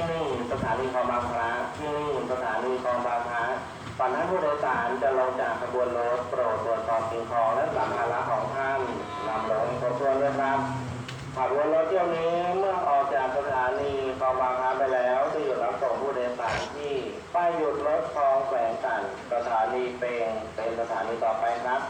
ที่นี่สถานีคลองบางพระที่นี่สถานีคลองบางพระก่อนท่านผู้โดยสารจะลงจากขบวนรถโปรดตรวจสอบสิ่งของและสัมภาระของท่านนำลงครบถ้วนด้วยครับขบวนรถเที่ยวนี้เมื่อออกจากสถานีคลองบางพระไปแล้วจะหยุดรับส่งผู้โดยสารที่ป้ายหยุดรถคลองแขวงกันสถานีเปงเป็นสถานีต่อไปครับ